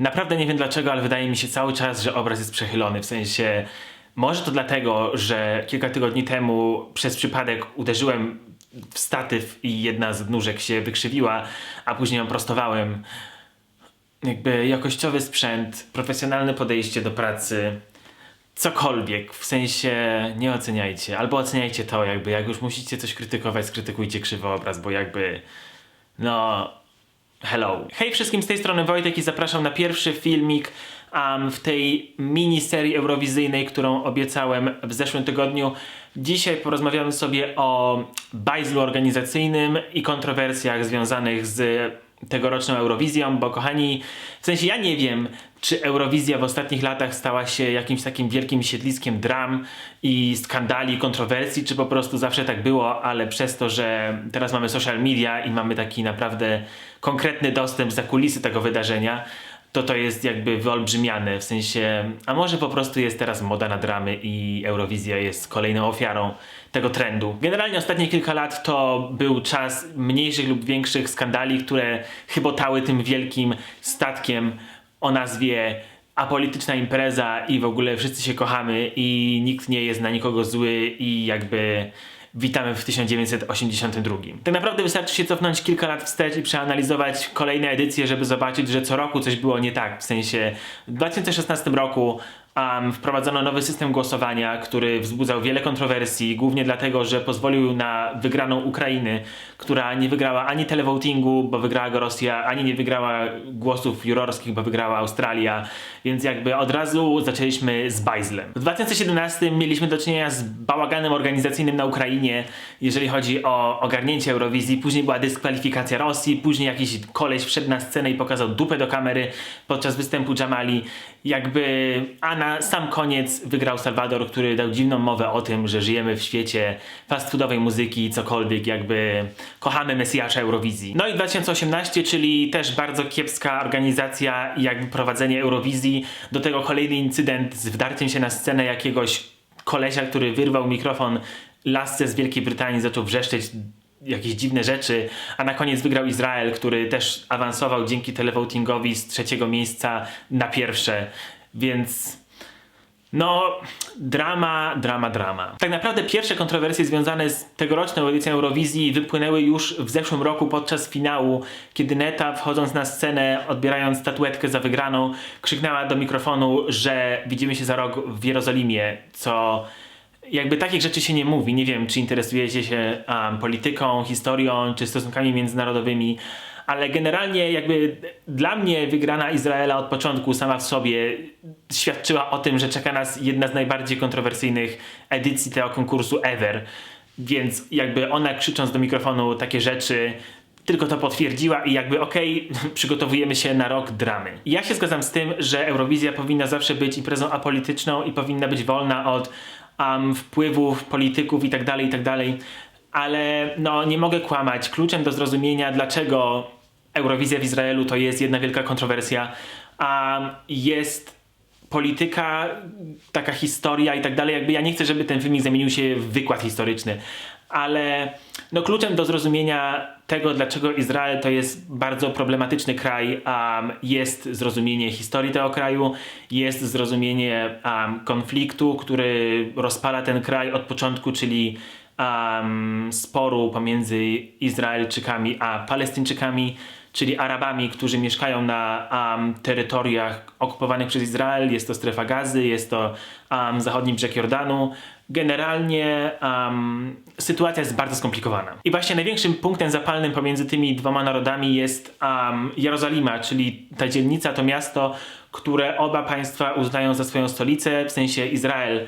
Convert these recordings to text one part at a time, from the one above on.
Naprawdę nie wiem dlaczego, ale wydaje mi się cały czas, że obraz jest przechylony. W sensie, może to dlatego, że kilka tygodni temu przez przypadek uderzyłem w statyw i jedna z nóżek się wykrzywiła, a później ją prostowałem. Jakby jakościowy sprzęt, profesjonalne podejście do pracy, cokolwiek, w sensie nie oceniajcie, albo oceniajcie to, jakby jak już musicie coś krytykować, skrytykujcie krzywy obraz, bo jakby no hello. Hej wszystkim, z tej strony Wojtek i zapraszam na pierwszy filmik um, w tej miniserii eurowizyjnej, którą obiecałem w zeszłym tygodniu. Dzisiaj porozmawiamy sobie o bajzlu organizacyjnym i kontrowersjach związanych z tegoroczną Eurowizją, bo kochani, w sensie ja nie wiem, czy Eurowizja w ostatnich latach stała się jakimś takim wielkim siedliskiem dram i skandali, kontrowersji, czy po prostu zawsze tak było, ale przez to, że teraz mamy social media i mamy taki naprawdę konkretny dostęp za kulisy tego wydarzenia, to to jest jakby wyolbrzymiane, w sensie, a może po prostu jest teraz moda na dramy i Eurowizja jest kolejną ofiarą tego trendu. Generalnie ostatnie kilka lat to był czas mniejszych lub większych skandali, które chybotały tym wielkim statkiem o nazwie apolityczna impreza i w ogóle wszyscy się kochamy i nikt nie jest na nikogo zły i jakby witamy w 1982. Tak naprawdę wystarczy się cofnąć kilka lat wstecz i przeanalizować kolejne edycje, żeby zobaczyć, że co roku coś było nie tak. W sensie w 2016 roku um, wprowadzono nowy system głosowania, który wzbudzał wiele kontrowersji, głównie dlatego, że pozwolił na wygraną Ukrainy, która nie wygrała ani televotingu, bo wygrała go Rosja, ani nie wygrała głosów jurorskich, bo wygrała Australia, więc jakby od razu zaczęliśmy z bajzlem. W 2017 mieliśmy do czynienia z bałaganem organizacyjnym na Ukrainie, jeżeli chodzi o ogarnięcie Eurowizji, później była dyskwalifikacja Rosji, później jakiś koleś wszedł na scenę i pokazał dupę do kamery podczas występu Jamali, jakby, a na sam koniec wygrał Salwador, który dał dziwną mowę o tym, że żyjemy w świecie fast foodowej muzyki, cokolwiek, jakby kochamy Mesjasza Eurowizji. No i 2018, czyli też bardzo kiepska organizacja jakby prowadzenie Eurowizji, do tego kolejny incydent z wdarciem się na scenę jakiegoś kolesia, który wyrwał mikrofon lasce z Wielkiej Brytanii, zaczął wrzeszczeć jakieś dziwne rzeczy, a na koniec wygrał Izrael, który też awansował dzięki televotingowi z trzeciego miejsca na pierwsze, więc no, drama, drama, drama. Tak naprawdę pierwsze kontrowersje związane z tegoroczną edycją Eurowizji wypłynęły już w zeszłym roku podczas finału, kiedy Neta wchodząc na scenę, odbierając statuetkę za wygraną, krzyknęła do mikrofonu, że widzimy się za rok w Jerozolimie, co jakby takich rzeczy się nie mówi. Nie wiem, czy interesujecie się um, polityką, historią, czy stosunkami międzynarodowymi, ale generalnie jakby dla mnie wygrana Izraela od początku sama w sobie świadczyła o tym, że czeka nas jedna z najbardziej kontrowersyjnych edycji tego konkursu ever. Więc jakby ona krzycząc do mikrofonu takie rzeczy tylko to potwierdziła i jakby okej, okay, przygotowujemy się na rok dramy. Ja się zgadzam z tym, że Eurowizja powinna zawsze być imprezą apolityczną i powinna być wolna od um, wpływów polityków i tak dalej, i tak. Ale no, nie mogę kłamać. Kluczem do zrozumienia, dlaczego Eurowizja w Izraelu to jest jedna wielka kontrowersja, um, jest polityka, taka historia i tak dalej. Jakby ja nie chcę, żeby ten filmik zamienił się w wykład historyczny, ale no, kluczem do zrozumienia tego, dlaczego Izrael to jest bardzo problematyczny kraj, um, jest zrozumienie historii tego kraju, jest zrozumienie um, konfliktu, który rozpala ten kraj od początku, czyli um, sporu pomiędzy Izraelczykami a Palestyńczykami, czyli Arabami, którzy mieszkają na um, terytoriach okupowanych przez Izrael. Jest to strefa gazy, jest to um, zachodni brzeg Jordanu. Generalnie um, sytuacja jest bardzo skomplikowana. I właśnie największym punktem zapalnym pomiędzy tymi dwoma narodami jest um, Jerozolima, czyli ta dzielnica, to miasto, które oba państwa uznają za swoją stolicę, w sensie Izrael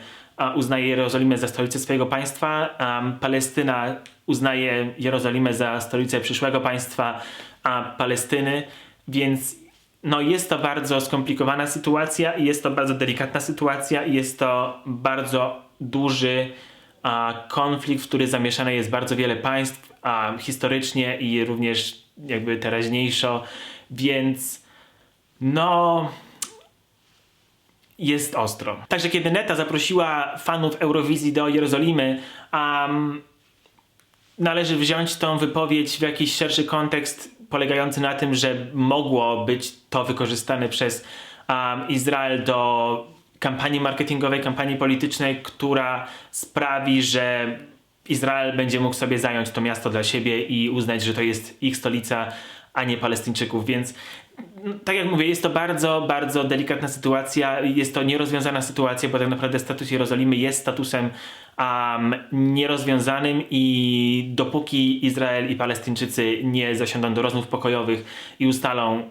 uznaje Jerozolimę za stolicę swojego państwa, um, Palestyna uznaje Jerozolimę za stolicę przyszłego państwa Palestyny, więc no jest to bardzo skomplikowana sytuacja i jest to bardzo delikatna sytuacja i jest to bardzo duży a, konflikt, w który zamieszane jest bardzo wiele państw a, historycznie i również jakby teraźniejszo, więc no jest ostro. Także kiedy Neta zaprosiła fanów Eurowizji do Jerozolimy, um, należy wziąć tą wypowiedź w jakiś szerszy kontekst polegający na tym, że mogło być to wykorzystane przez um, Izrael do kampanii marketingowej, kampanii politycznej, która sprawi, że Izrael będzie mógł sobie zająć to miasto dla siebie i uznać, że to jest ich stolica, a nie Palestyńczyków. Więc no, tak jak mówię, jest to bardzo, bardzo delikatna sytuacja. Jest to nierozwiązana sytuacja, bo tak naprawdę status Jerozolimy jest statusem um, nierozwiązanym i dopóki Izrael i Palestyńczycy nie zasiądą do rozmów pokojowych i ustalą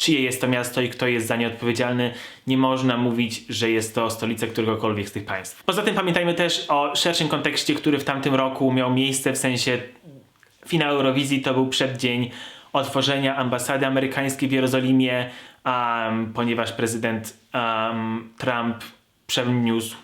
czyje jest to miasto i kto jest za nie odpowiedzialny, nie można mówić, że jest to stolica któregokolwiek z tych państw. Poza tym pamiętajmy też o szerszym kontekście, który w tamtym roku miał miejsce, w sensie finał Eurowizji to był przeddzień otworzenia ambasady amerykańskiej w Jerozolimie, um, ponieważ prezydent um, Trump przeniósł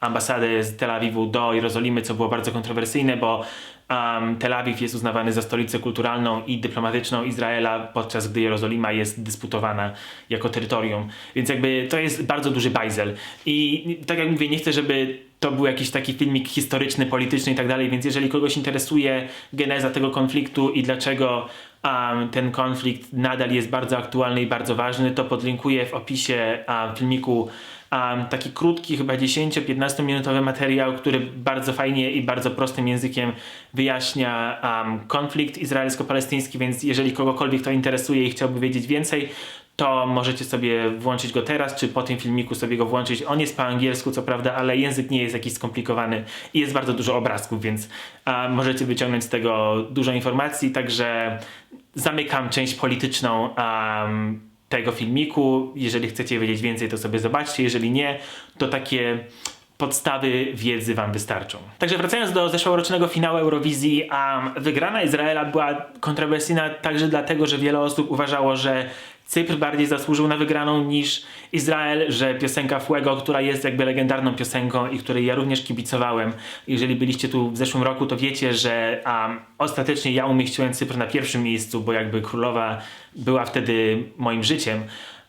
ambasadę z Tel Awiwu do Jerozolimy, co było bardzo kontrowersyjne, bo um, Tel Awiw jest uznawany za stolicę kulturalną i dyplomatyczną Izraela, podczas gdy Jerozolima jest dysputowana jako terytorium. Więc jakby to jest bardzo duży bajzel. I tak jak mówię, nie chcę, żeby to był jakiś taki filmik historyczny, polityczny i tak dalej, więc jeżeli kogoś interesuje geneza tego konfliktu i dlaczego um, ten konflikt nadal jest bardzo aktualny i bardzo ważny, to podlinkuję w opisie um, filmiku um, taki krótki, chyba 10-15 minutowy materiał, który bardzo fajnie i bardzo prostym językiem wyjaśnia um, konflikt izraelsko-palestyński, więc jeżeli kogokolwiek to interesuje i chciałby wiedzieć więcej, to możecie sobie włączyć go teraz, czy po tym filmiku sobie go włączyć. On jest po angielsku, co prawda, ale język nie jest jakiś skomplikowany i jest bardzo dużo obrazków, więc możecie wyciągnąć z tego dużo informacji. Także zamykam część polityczną um, tego filmiku. Jeżeli chcecie wiedzieć więcej, to sobie zobaczcie. Jeżeli nie, to takie podstawy wiedzy wam wystarczą. Także wracając do zeszłorocznego finału Eurowizji, um, wygrana Izraela była kontrowersyjna także dlatego, że wiele osób uważało, że Cypr bardziej zasłużył na wygraną niż Izrael, że piosenka Fuego, która jest jakby legendarną piosenką i której ja również kibicowałem. Jeżeli byliście tu w zeszłym roku, to wiecie, że um, ostatecznie ja umieściłem Cypr na pierwszym miejscu, bo jakby królowa była wtedy moim życiem.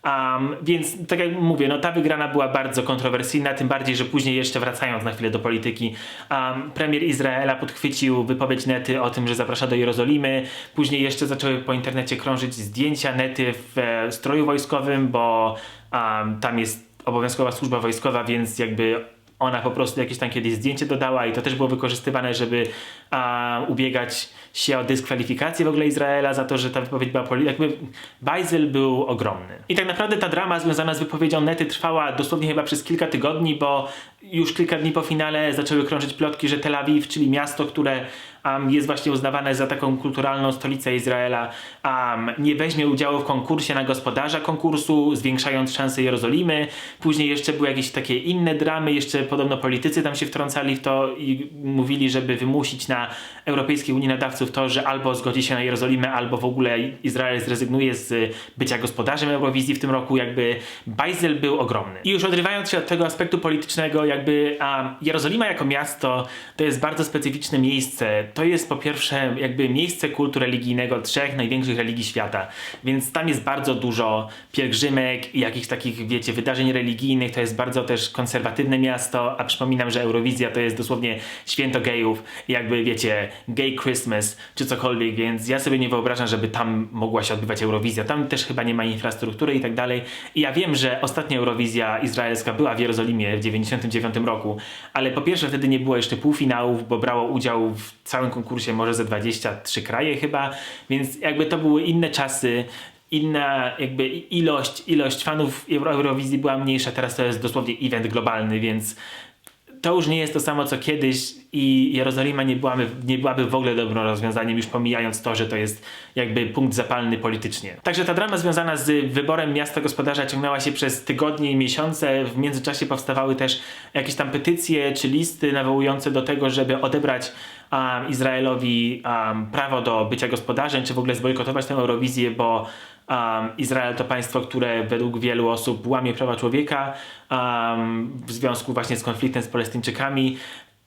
Um, więc tak jak mówię, no ta wygrana była bardzo kontrowersyjna, tym bardziej, że później jeszcze wracając na chwilę do polityki, um, premier Izraela podchwycił wypowiedź Nety o tym, że zaprasza do Jerozolimy. Później jeszcze zaczęły po internecie krążyć zdjęcia Nety w e, stroju wojskowym, bo um, tam jest obowiązkowa służba wojskowa, więc jakby ona po prostu jakieś tam kiedyś zdjęcie dodała i to też było wykorzystywane, żeby a, ubiegać się o dyskwalifikację w ogóle Izraela za to, że ta wypowiedź była polityczna. Jakby bajzel był ogromny. I tak naprawdę ta drama związana z wypowiedzią Nety trwała dosłownie chyba przez kilka tygodni, bo już kilka dni po finale zaczęły krążyć plotki, że Tel Awiw, czyli miasto, które um, jest właśnie uznawane za taką kulturalną stolicę Izraela, um, nie weźmie udziału w konkursie na gospodarza konkursu, zwiększając szanse Jerozolimy. Później jeszcze były jakieś takie inne dramy, jeszcze podobno politycy tam się wtrącali w to i mówili, żeby wymusić na Europejskiej Unii nadawców to, że albo zgodzi się na Jerozolimę, albo w ogóle Izrael zrezygnuje z bycia gospodarzem Eurowizji w tym roku. Jakby bajzel był ogromny. I już odrywając się od tego aspektu politycznego, jakby a, Jerozolima jako miasto to jest bardzo specyficzne miejsce. To jest po pierwsze jakby miejsce kultu religijnego trzech największych religii świata, więc tam jest bardzo dużo pielgrzymek i jakichś takich, wiecie, wydarzeń religijnych. To jest bardzo też konserwatywne miasto, a przypominam, że Eurowizja to jest dosłownie święto gejów, jakby wiecie, gay Christmas czy cokolwiek, więc ja sobie nie wyobrażam, żeby tam mogła się odbywać Eurowizja. Tam też chyba nie ma infrastruktury i tak dalej. I ja wiem, że ostatnia Eurowizja izraelska była w Jerozolimie w 99 roku, ale po pierwsze wtedy nie było jeszcze półfinałów, bo brało udział w całym konkursie może ze 23 kraje chyba, więc jakby to były inne czasy, inna jakby ilość, ilość fanów Eurowizji była mniejsza, teraz to jest dosłownie event globalny, więc to już nie jest to samo co kiedyś i Jerozolima nie byłaby, nie byłaby w ogóle dobrym rozwiązaniem, już pomijając to, że to jest jakby punkt zapalny politycznie. Także ta drama związana z wyborem miasta gospodarza ciągnęła się przez tygodnie i miesiące. W międzyczasie powstawały też jakieś tam petycje czy listy nawołujące do tego, żeby odebrać um, Izraelowi um, prawo do bycia gospodarzem, czy w ogóle zbojkotować tę Eurowizję, bo Um, Izrael to państwo, które według wielu osób łamie prawa człowieka um, w związku właśnie z konfliktem z Palestyńczykami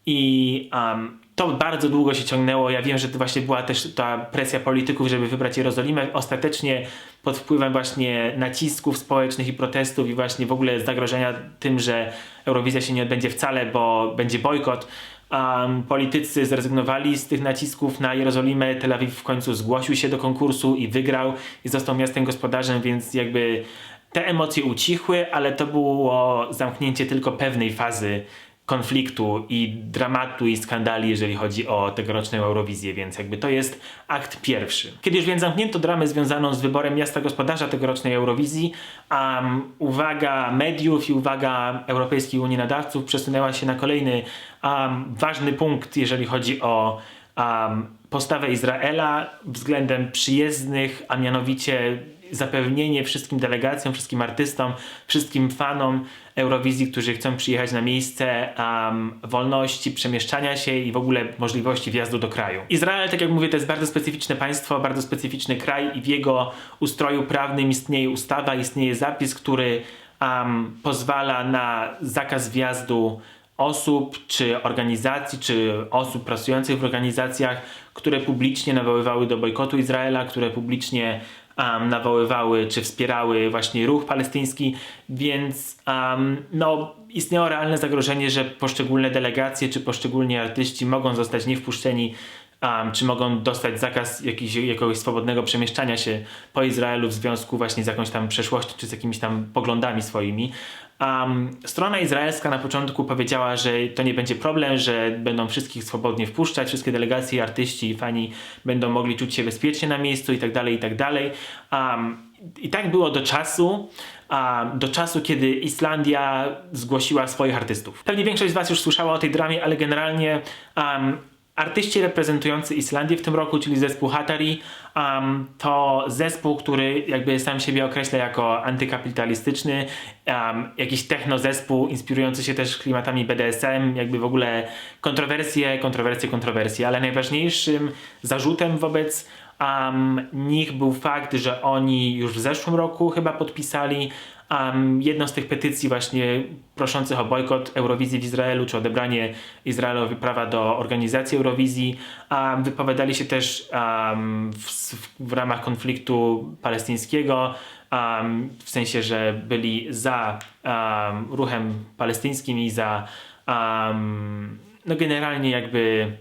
i um, to bardzo długo się ciągnęło. Ja wiem, że to właśnie była też ta presja polityków, żeby wybrać Jerozolimę. Ostatecznie pod wpływem właśnie nacisków społecznych i protestów i właśnie w ogóle zagrożenia tym, że Eurowizja się nie odbędzie wcale, bo będzie bojkot, um, politycy zrezygnowali z tych nacisków na Jerozolimę. Tel Awiw w końcu zgłosił się do konkursu i wygrał i został miastem gospodarzem, więc jakby te emocje ucichły, ale to było zamknięcie tylko pewnej fazy konfliktu i dramatu i skandali, jeżeli chodzi o tegoroczną Eurowizję, więc jakby to jest akt pierwszy. Kiedy już więc zamknięto dramę związaną z wyborem miasta gospodarza tegorocznej Eurowizji, um, uwaga mediów i uwaga Europejskiej Unii Nadawców przesunęła się na kolejny um, ważny punkt, jeżeli chodzi o um, postawę Izraela względem przyjezdnych, a mianowicie zapewnienie wszystkim delegacjom, wszystkim artystom, wszystkim fanom Eurowizji, którzy chcą przyjechać na miejsce um, wolności, przemieszczania się i w ogóle możliwości wjazdu do kraju. Izrael, tak jak mówię, to jest bardzo specyficzne państwo, bardzo specyficzny kraj i w jego ustroju prawnym istnieje ustawa, istnieje zapis, który um, pozwala na zakaz wjazdu osób, czy organizacji, czy osób pracujących w organizacjach, które publicznie nawoływały do bojkotu Izraela, które publicznie um, nawoływały czy wspierały właśnie ruch palestyński, więc um, no, istniało realne zagrożenie, że poszczególne delegacje czy poszczególni artyści mogą zostać niewpuszczeni um, czy mogą dostać zakaz jakiegoś swobodnego przemieszczania się po Izraelu w związku właśnie z jakąś tam przeszłością czy z jakimiś tam poglądami swoimi. Um, strona izraelska na początku powiedziała, że to nie będzie problem, że będą wszystkich swobodnie wpuszczać, wszystkie delegacje, artyści i fani będą mogli czuć się bezpiecznie na miejscu i dalej, i tak dalej. Um, I tak było do czasu, um, do czasu, kiedy Islandia zgłosiła swoich artystów. Pewnie większość z Was już słyszała o tej dramie, ale generalnie um, Artyści reprezentujący Islandię w tym roku, czyli zespół Hatari, um, to zespół, który jakby sam siebie określa jako antykapitalistyczny, um, jakiś techno zespół inspirujący się też klimatami BDSM, jakby w ogóle kontrowersje, kontrowersje, kontrowersje, ale najważniejszym zarzutem wobec um, nich był fakt, że oni już w zeszłym roku chyba podpisali Um, jedną z tych petycji właśnie proszących o bojkot Eurowizji w Izraelu, czy odebranie Izraelowi prawa do organizacji Eurowizji, um, wypowiadali się też um, w, w, ramach konfliktu palestyńskiego, w sensie, że byli za ruchem palestyńskim i za no generalnie jakby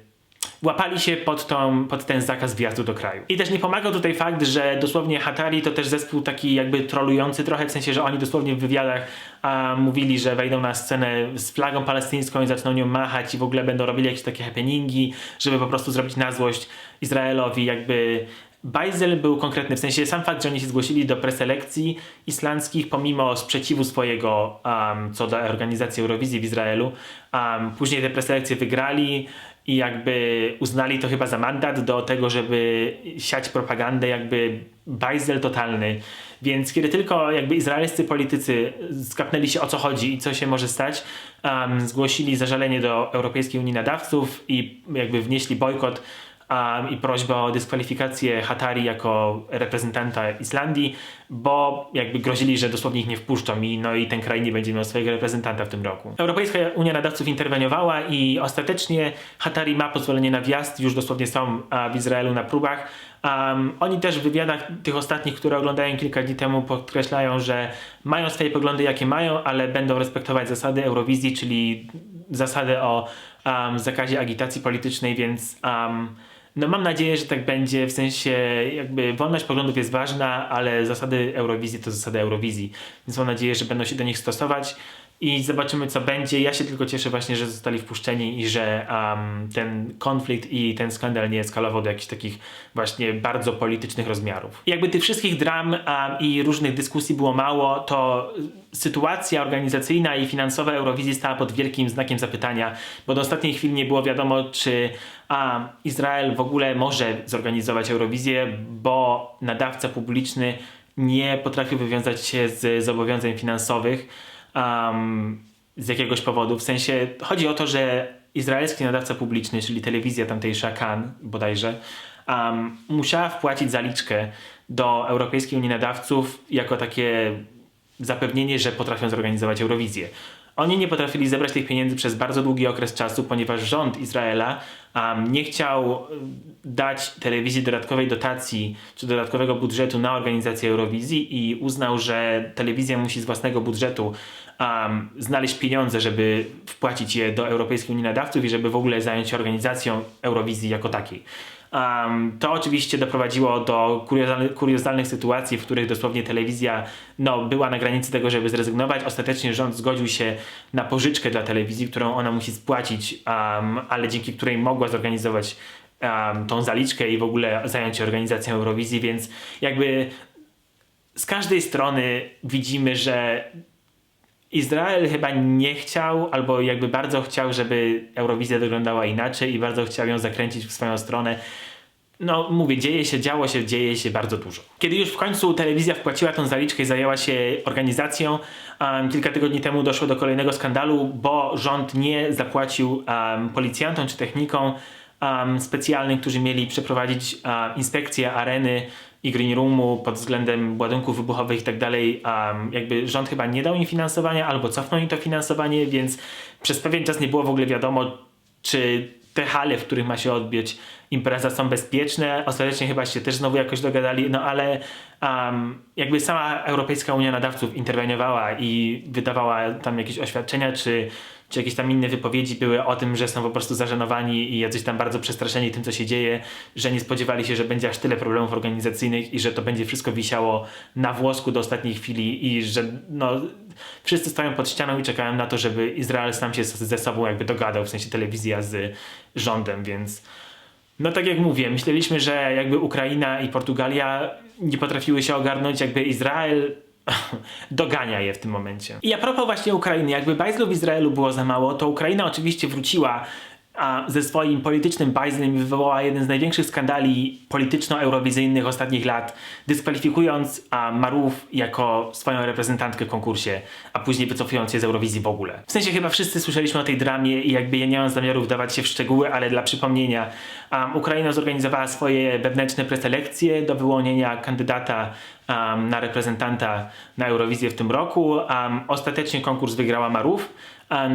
łapali się pod, tą, pod ten zakaz wjazdu do kraju. I też nie pomagał tutaj fakt, że dosłownie Hatari to też zespół taki jakby trolujący trochę, w sensie, że oni dosłownie w wywiadach a, mówili, że wejdą na scenę z flagą palestyńską i zaczną nią machać i w ogóle będą robili jakieś takie happeningi, żeby po prostu zrobić na złość Izraelowi, jakby Bajzel był konkretny, w sensie sam fakt, że oni się zgłosili do preselekcji islandzkich pomimo sprzeciwu swojego um, co do organizacji Eurowizji w Izraelu. Um, później te preselekcje wygrali, i jakby uznali to chyba za mandat do tego, żeby siać propagandę, jakby bajzel totalny. Więc kiedy tylko jakby izraelscy politycy skapnęli się o co chodzi i co się może stać, um, zgłosili zażalenie do Europejskiej Unii Nadawców i jakby wnieśli bojkot um, i prośbę o dyskwalifikację Hatari jako reprezentanta Islandii, bo jakby grozili, że dosłownie ich nie wpuszczą i, no i ten kraj nie będzie miał swojego reprezentanta w tym roku. Europejska Unia Nadawców interweniowała i ostatecznie Hatari ma pozwolenie na wjazd, już dosłownie są w Izraelu na próbach. Um, oni też w wywiadach tych ostatnich, które oglądałem kilka dni temu, podkreślają, że mają swoje poglądy, jakie mają, ale będą respektować zasady Eurowizji, czyli zasady o um, zakazie agitacji politycznej, więc um, no mam nadzieję, że tak będzie, w sensie jakby wolność poglądów jest ważna, ale zasady Eurowizji to zasady Eurowizji, więc mam nadzieję, że będą się do nich stosować i zobaczymy co będzie. Ja się tylko cieszę właśnie, że zostali wpuszczeni i że um, ten konflikt i ten skandal nie eskalował do jakichś takich właśnie bardzo politycznych rozmiarów. Jakby tych wszystkich dram um, i różnych dyskusji było mało, to sytuacja organizacyjna i finansowa Eurowizji stała pod wielkim znakiem zapytania, bo do ostatniej chwili nie było wiadomo, czy a, Izrael w ogóle może zorganizować Eurowizję, bo nadawca publiczny nie potrafił wywiązać się z zobowiązań finansowych um, z jakiegoś powodu. W sensie chodzi o to, że izraelski nadawca publiczny, czyli telewizja tamtejsza Kan bodajże, um, musiała wpłacić zaliczkę do Europejskiej Unii Nadawców jako takie zapewnienie, że potrafią zorganizować Eurowizję. Oni nie potrafili zebrać tych pieniędzy przez bardzo długi okres czasu, ponieważ rząd Izraela um, nie chciał y, dać telewizji dodatkowej dotacji czy dodatkowego budżetu na organizację Eurowizji i uznał, że telewizja musi z własnego budżetu um, znaleźć pieniądze, żeby wpłacić je do Europejskiej Unii Nadawców i żeby w ogóle zająć się organizacją Eurowizji jako takiej. Um, to oczywiście doprowadziło do kuriozalnych, kuriozalnych sytuacji, w których dosłownie telewizja no, była na granicy tego, żeby zrezygnować. Ostatecznie rząd zgodził się na pożyczkę dla telewizji, którą ona musi spłacić, um, ale dzięki której mogła zorganizować um, tą zaliczkę i w ogóle zająć się organizacją Eurowizji, więc jakby z każdej strony widzimy, że Izrael chyba nie chciał, albo jakby bardzo chciał, żeby Eurowizja wyglądała inaczej i bardzo chciał ją zakręcić w swoją stronę. No, mówię, dzieje się, działo się, dzieje się bardzo dużo. Kiedy już w końcu telewizja wpłaciła tą zaliczkę i zajęła się organizacją, um, kilka tygodni temu doszło do kolejnego skandalu, bo rząd nie zapłacił um, policjantom czy technikom um, specjalnym, którzy mieli przeprowadzić um, inspekcję areny i green roomu pod względem ładunków wybuchowych i tak dalej, jakby rząd chyba nie dał im finansowania albo cofnął im to finansowanie, więc przez pewien czas nie było w ogóle wiadomo, czy te hale, w których ma się odbyć impreza są bezpieczne. Ostatecznie chyba się też znowu jakoś dogadali, no ale um, jakby sama Europejska Unia Nadawców interweniowała i wydawała tam jakieś oświadczenia, czy czy jakieś tam inne wypowiedzi były o tym, że są po prostu zażenowani i jacyś tam bardzo przestraszeni tym, co się dzieje, że nie spodziewali się, że będzie aż tyle problemów organizacyjnych i że to będzie wszystko wisiało na włosku do ostatniej chwili i że no, wszyscy stoją pod ścianą i czekają na to, żeby Izrael sam się ze sobą jakby dogadał, w sensie telewizja z rządem, więc no tak jak mówię, myśleliśmy, że jakby Ukraina i Portugalia nie potrafiły się ogarnąć, jakby Izrael dogania je w tym momencie. I a propos właśnie Ukrainy, jakby bajzlu w Izraelu było za mało, to Ukraina oczywiście wróciła a ze swoim politycznym bajzlem wywołała jeden z największych skandali polityczno-eurowizyjnych ostatnich lat, dyskwalifikując a, Marów jako swoją reprezentantkę w konkursie, a później wycofując się z Eurowizji w ogóle. W sensie chyba wszyscy słyszeliśmy o tej dramie i jakby ja nie mam zamiaru wdawać się w szczegóły, ale dla przypomnienia um, Ukraina zorganizowała swoje wewnętrzne preselekcje do wyłonienia kandydata um, na reprezentanta na Eurowizję w tym roku. Um, ostatecznie konkurs wygrała Marów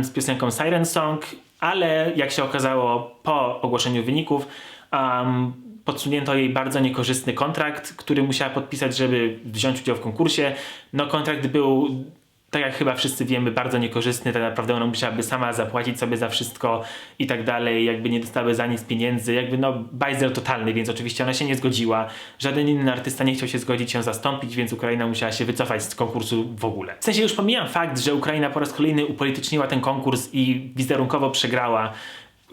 z piosenką Siren Song ale jak się okazało po ogłoszeniu wyników, um, podsunięto jej bardzo niekorzystny kontrakt, który musiała podpisać, żeby wziąć udział w konkursie. No kontrakt był tak jak chyba wszyscy wiemy, bardzo niekorzystny, tak naprawdę ona musiałaby sama zapłacić sobie za wszystko i tak dalej, jakby nie dostały za nic pieniędzy, jakby no bajzel totalny, więc oczywiście ona się nie zgodziła. Żaden inny artysta nie chciał się zgodzić ją zastąpić, więc Ukraina musiała się wycofać z konkursu w ogóle. W sensie już pomijam fakt, że Ukraina po raz kolejny upolityczniła ten konkurs i wizerunkowo przegrała,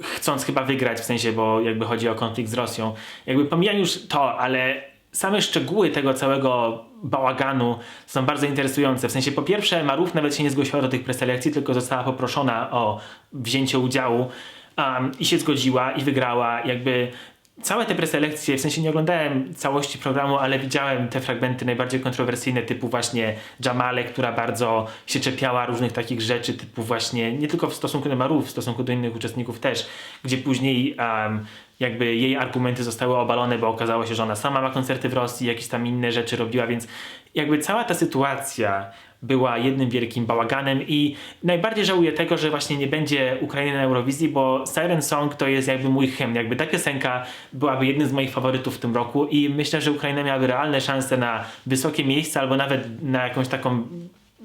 chcąc chyba wygrać, w sensie, bo jakby chodzi o konflikt z Rosją. Jakby pomijam już to, ale same szczegóły tego całego bałaganu są bardzo interesujące. W sensie po pierwsze Marów nawet się nie zgłosiła do tych preselekcji, tylko została poproszona o wzięcie udziału um, i się zgodziła i wygrała. Jakby całe te preselekcje, w sensie nie oglądałem całości programu, ale widziałem te fragmenty najbardziej kontrowersyjne, typu właśnie Jamale, która bardzo się czepiała różnych takich rzeczy, typu właśnie nie tylko w stosunku do Marów, w stosunku do innych uczestników też, gdzie później um, jakby jej argumenty zostały obalone, bo okazało się, że ona sama ma koncerty w Rosji, jakieś tam inne rzeczy robiła, więc jakby cała ta sytuacja była jednym wielkim bałaganem i najbardziej żałuję tego, że właśnie nie będzie Ukrainy na Eurowizji, bo Siren Song to jest jakby mój hymn, jakby ta piosenka byłaby jednym z moich faworytów w tym roku i myślę, że Ukraina miałaby realne szanse na wysokie miejsce albo nawet na jakąś taką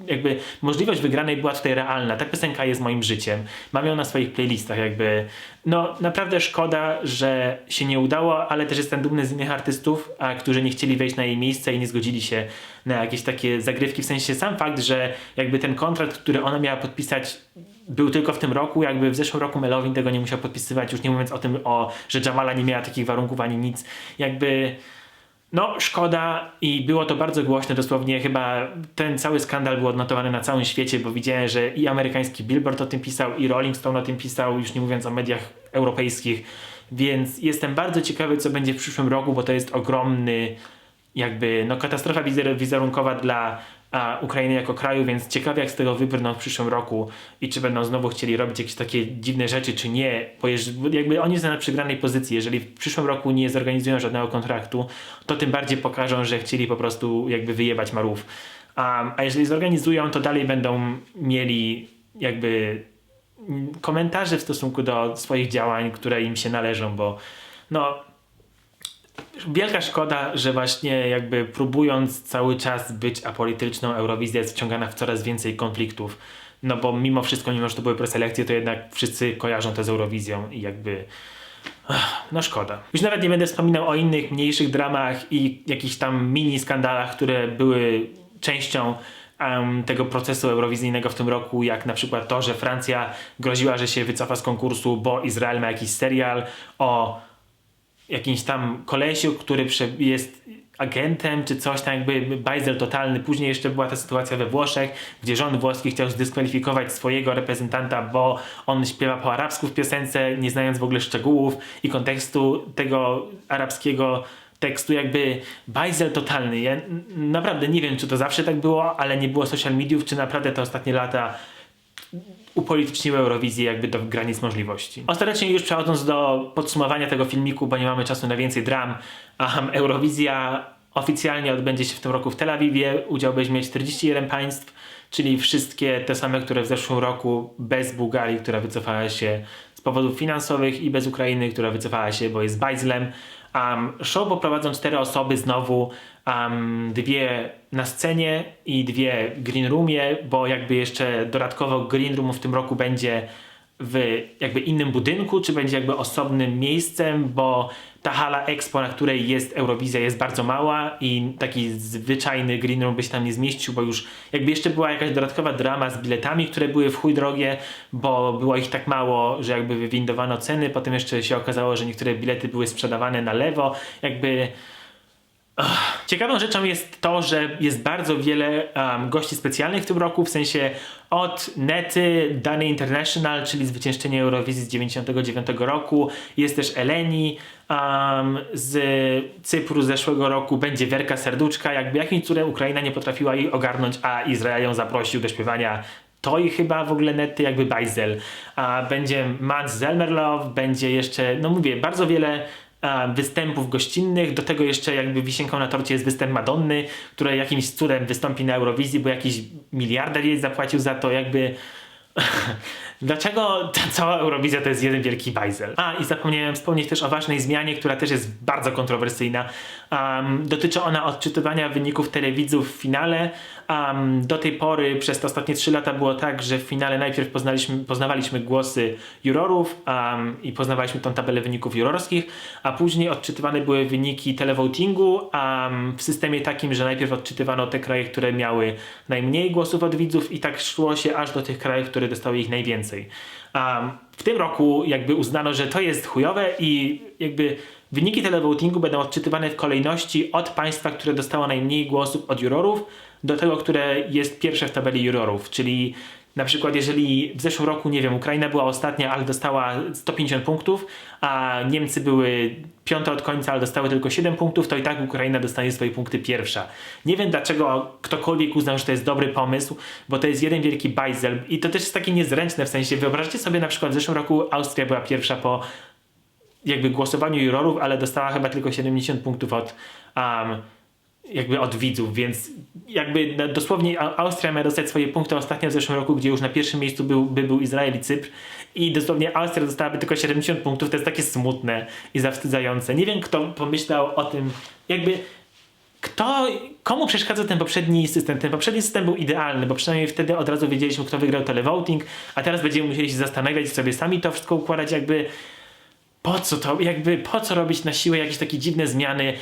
jakby możliwość wygranej była tutaj realna. Ta piosenka jest moim życiem. Mam ją na swoich playlistach, jakby. No, naprawdę szkoda, że się nie udało, ale też jestem dumny z innych artystów, a, którzy nie chcieli wejść na jej miejsce i nie zgodzili się na jakieś takie zagrywki. W sensie sam fakt, że jakby ten kontrakt, który ona miała podpisać, był tylko w tym roku, jakby w zeszłym roku Melowin tego nie musiał podpisywać, już nie mówiąc o tym, o, że Jamala nie miała takich warunków ani nic. Jakby no, szkoda i było to bardzo głośne, dosłownie chyba ten cały skandal był odnotowany na całym świecie, bo widziałem, że i amerykański Billboard o tym pisał, i Rolling Stone o tym pisał, już nie mówiąc o mediach europejskich, więc jestem bardzo ciekawy, co będzie w przyszłym roku, bo to jest ogromny jakby no, katastrofa wizerunkowa dla a Ukrainy jako kraju, więc ciekawie jak z tego wybrną w przyszłym roku i czy będą znowu chcieli robić jakieś takie dziwne rzeczy, czy nie, bo jakby oni są na przegranej pozycji, jeżeli w przyszłym roku nie zorganizują żadnego kontraktu, to tym bardziej pokażą, że chcieli po prostu jakby wyjebać Marów. Um, a jeżeli zorganizują, to dalej będą mieli jakby komentarzy w stosunku do swoich działań, które im się należą, bo no wielka szkoda, że właśnie jakby próbując cały czas być apolityczną, Eurowizja jest wciągana w coraz więcej konfliktów. No bo mimo wszystko, mimo że to były preselekcje, to jednak wszyscy kojarzą to z Eurowizją i jakby No szkoda. Już nawet nie będę wspominał o innych mniejszych dramach i jakichś tam mini skandalach, które były częścią em, tego procesu eurowizyjnego w tym roku, jak na przykład to, że Francja groziła, że się wycofa z konkursu, bo Izrael ma jakiś serial o jakimś tam kolesiu, który jest agentem czy coś tam jakby bajzel totalny. Później jeszcze była ta sytuacja we Włoszech, gdzie rząd włoski chciał zdyskwalifikować swojego reprezentanta, bo on śpiewa po arabsku w piosence, nie znając w ogóle szczegółów i kontekstu tego arabskiego tekstu, jakby bajzel totalny. Ja naprawdę nie wiem, czy to zawsze tak było, ale nie było social mediów, czy naprawdę te ostatnie lata upolityczniły Eurowizję jakby do granic możliwości. Ostatecznie już przechodząc do podsumowania tego filmiku, bo nie mamy czasu na więcej dram, um, Eurowizja oficjalnie odbędzie się w tym roku w Tel Awiwie. Udział weźmie 41 państw, czyli wszystkie te same, które w zeszłym roku bez Bułgarii, która wycofała się z powodów finansowych i bez Ukrainy, która wycofała się, bo jest bajzlem. Um, show poprowadzą cztery osoby znowu, um, dwie na scenie i dwie green roomie, bo jakby jeszcze dodatkowo green room w tym roku będzie w jakby innym budynku, czy będzie jakby osobnym miejscem, bo ta hala Expo, na której jest Eurowizja jest bardzo mała i taki zwyczajny green room by się tam nie zmieścił, bo już jakby jeszcze była jakaś dodatkowa drama z biletami, które były w chuj drogie, bo było ich tak mało, że jakby wywindowano ceny, potem jeszcze się okazało, że niektóre bilety były sprzedawane na lewo, jakby Ciekawą rzeczą jest to, że jest bardzo wiele um, gości specjalnych w tym roku, w sensie od Nety, Dany International, czyli zwyciężczyni Eurowizji z 99 roku, jest też Eleni um, z Cypru z zeszłego roku, będzie Werka Serduczka, jakby jakimś cudem Ukraina nie potrafiła jej ogarnąć, a Izrael ją zaprosił do śpiewania to i chyba w ogóle nety jakby bajzel. A będzie Mats Zelmerlov, będzie jeszcze, no mówię, bardzo wiele występów gościnnych, do tego jeszcze jakby wisienką na torcie jest występ Madonny, która jakimś cudem wystąpi na Eurowizji, bo jakiś miliarder jej zapłacił za to, jakby Dlaczego ta cała Eurowizja to jest jeden wielki bajzel? A i zapomniałem wspomnieć też o ważnej zmianie, która też jest bardzo kontrowersyjna. Um, dotyczy ona odczytywania wyników telewidzów w finale. Um, do tej pory przez te ostatnie 3 lata było tak, że w finale najpierw poznaliśmy, poznawaliśmy głosy jurorów um, i poznawaliśmy tą tabelę wyników jurorskich, a później odczytywane były wyniki televotingu um, w systemie takim, że najpierw odczytywano te kraje, które miały najmniej głosów od widzów i tak szło się aż do tych krajów, które dostały ich najwięcej. Um, w tym roku jakby uznano, że to jest chujowe i jakby wyniki televotingu będą odczytywane w kolejności od państwa, które dostało najmniej głosów od jurorów do tego, które jest pierwsze w tabeli jurorów, czyli na przykład jeżeli w zeszłym roku, nie wiem, Ukraina była ostatnia, ale dostała 150 punktów, a Niemcy były piąte od końca, ale dostały tylko 7 punktów, to i tak Ukraina dostanie swoje punkty pierwsza. Nie wiem dlaczego ktokolwiek uznał, że to jest dobry pomysł, bo to jest jeden wielki bajzel i to też jest takie niezręczne, w sensie wyobraźcie sobie na przykład w zeszłym roku Austria była pierwsza po jakby głosowaniu jurorów, ale dostała chyba tylko 70 punktów od um, jakby od widzów, więc jakby na- dosłownie Austria miała dostać swoje punkty ostatnio w zeszłym roku, gdzie już na pierwszym miejscu był, by był Izrael i Cypr i dosłownie Austria dostałaby tylko 70 punktów, to jest takie smutne i zawstydzające. Nie wiem kto pomyślał o tym, jakby kto, komu przeszkadza ten poprzedni system? Ten poprzedni system był idealny, bo przynajmniej wtedy od razu wiedzieliśmy, kto wygrał televoting, a teraz będziemy musieli się zastanawiać sobie sami to wszystko układać, jakby po co to, jakby po co robić na siłę jakieś takie dziwne zmiany?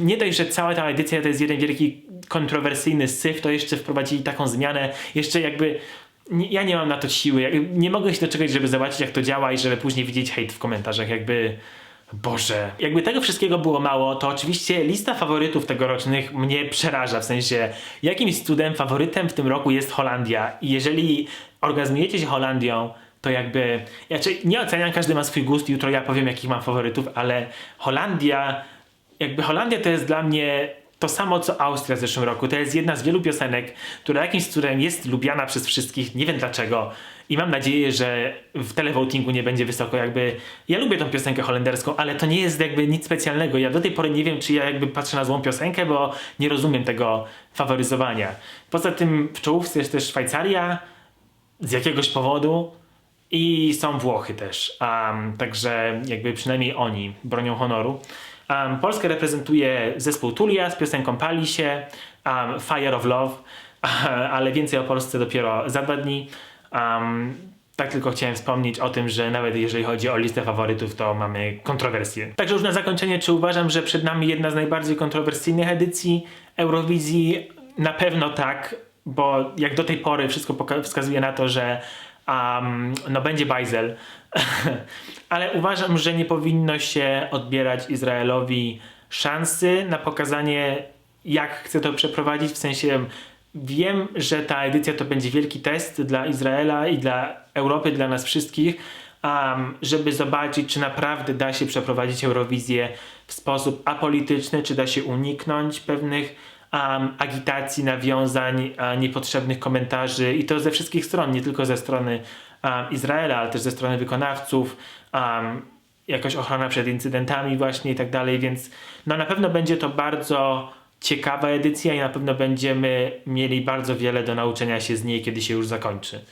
Nie dość, że cała ta edycja to jest jeden wielki kontrowersyjny syf, to jeszcze wprowadzili taką zmianę, jeszcze jakby ja nie mam na to siły, nie mogę się doczekać, żeby zobaczyć jak to działa i żeby później widzieć hejt w komentarzach, jakby Boże. Jakby tego wszystkiego było mało, to oczywiście lista faworytów tegorocznych mnie przeraża. W sensie, jakimś cudem faworytem w tym roku jest Holandia. I jeżeli orgazmujecie się Holandią, to jakby. Znaczy, nie oceniam, każdy ma swój gust. Jutro ja powiem, jakich mam faworytów, ale Holandia. Jakby Holandia to jest dla mnie to samo co Austria w zeszłym roku. To jest jedna z wielu piosenek, która jakimś cudem jest lubiana przez wszystkich. Nie wiem dlaczego. I mam nadzieję, że w televotingu nie będzie wysoko. Jakby ja lubię tą piosenkę holenderską, ale to nie jest jakby nic specjalnego. Ja do tej pory nie wiem, czy ja jakby patrzę na złą piosenkę, bo nie rozumiem tego faworyzowania. Poza tym w czołówce jest też Szwajcaria, z jakiegoś powodu i są Włochy też. Um, także jakby przynajmniej oni bronią honoru. Um, Polskę reprezentuje zespół Tulia z piosenką Pali się, um, Fire of Love, ale więcej o Polsce dopiero za dwa dni. Um, tak tylko chciałem wspomnieć o tym, że nawet jeżeli chodzi o listę faworytów, to mamy kontrowersje. Także już na zakończenie, czy uważam, że przed nami jedna z najbardziej kontrowersyjnych edycji Eurowizji? Na pewno tak, bo jak do tej pory wszystko wskazuje na to, że um, no będzie bajzel. Ale uważam, że nie powinno się odbierać Izraelowi szansy na pokazanie, jak chce to przeprowadzić. W sensie wiem, że ta edycja to będzie wielki test dla Izraela i dla Europy, dla nas wszystkich, um, żeby zobaczyć, czy naprawdę da się przeprowadzić Eurowizję w sposób apolityczny, czy da się uniknąć pewnych um, agitacji, nawiązań, a, niepotrzebnych komentarzy i to ze wszystkich stron, nie tylko ze strony um, Izraela, ale też ze strony wykonawców, um, jakaś ochrona przed incydentami właśnie i tak dalej, więc no na pewno będzie to bardzo ciekawa edycja i na pewno będziemy mieli bardzo wiele do nauczenia się z niej, kiedy się już zakończy.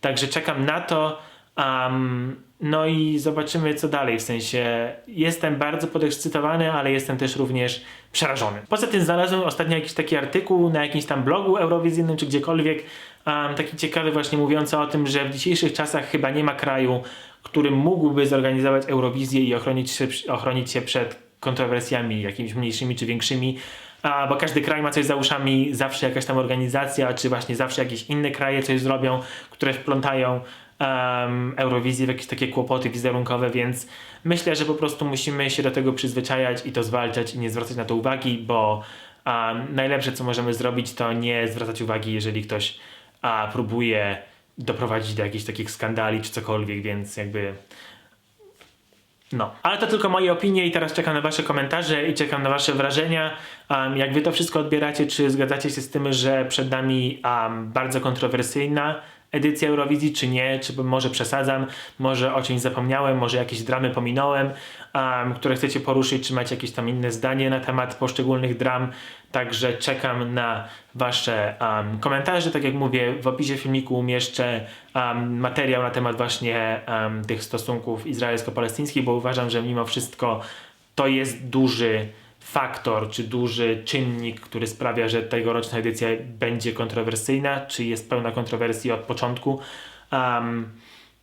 Także czekam na to. Um, no i zobaczymy, co dalej. W sensie jestem bardzo podekscytowany, ale jestem też również przerażony. Poza tym znalazłem ostatnio jakiś taki artykuł na jakimś tam blogu eurowizyjnym czy gdziekolwiek, um, taki ciekawy, właśnie mówiący o tym, że w dzisiejszych czasach chyba nie ma kraju, który mógłby zorganizować Eurowizję i ochronić się, ochronić się przed kontrowersjami jakimiś mniejszymi czy większymi. A, bo każdy kraj ma coś za uszami, zawsze jakaś tam organizacja, czy właśnie zawsze jakieś inne kraje coś zrobią, które wplątają um, Eurowizję w jakieś takie kłopoty wizerunkowe, więc myślę, że po prostu musimy się do tego przyzwyczajać i to zwalczać i nie zwracać na to uwagi, bo um, najlepsze co możemy zrobić to nie zwracać uwagi, jeżeli ktoś a, próbuje doprowadzić do jakichś takich skandali czy cokolwiek, więc jakby no, ale to tylko moje opinie i teraz czekam na wasze komentarze i czekam na wasze wrażenia. Um, jak wy to wszystko odbieracie, czy zgadzacie się z tym, że przed nami um, bardzo kontrowersyjna edycja Eurowizji, czy nie, czy może przesadzam, może o czymś zapomniałem, może jakieś dramy pominąłem, um, które chcecie poruszyć, czy macie jakieś tam inne zdanie na temat poszczególnych dram. Także czekam na wasze um, komentarze. Tak jak mówię, w opisie filmiku umieszczę um, materiał na temat właśnie um, tych stosunków izraelsko-palestyńskich, bo uważam, że mimo wszystko to jest duży faktor, czy duży czynnik, który sprawia, że tegoroczna edycja będzie kontrowersyjna, czy jest pełna kontrowersji od początku. Um,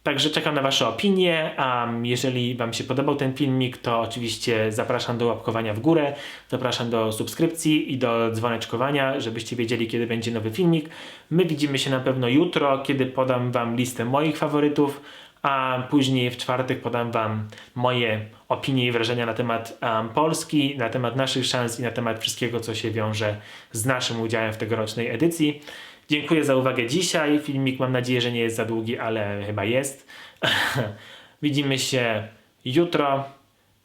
Także czekam na Wasze opinie. Um, jeżeli Wam się podobał ten filmik, to oczywiście zapraszam do łapkowania w górę, zapraszam do subskrypcji i do dzwoneczkowania, żebyście wiedzieli, kiedy będzie nowy filmik. My widzimy się na pewno jutro, kiedy podam Wam listę moich faworytów, a później w czwartek podam Wam moje opinie i wrażenia na temat um, Polski, na temat naszych szans i na temat wszystkiego, co się wiąże z naszym udziałem w tegorocznej edycji. Dziękuję za uwagę dzisiaj. Filmik mam nadzieję, że nie jest za długi, ale chyba jest. Widzimy się jutro.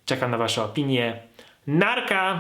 Czekam na Wasze opinie. Narka!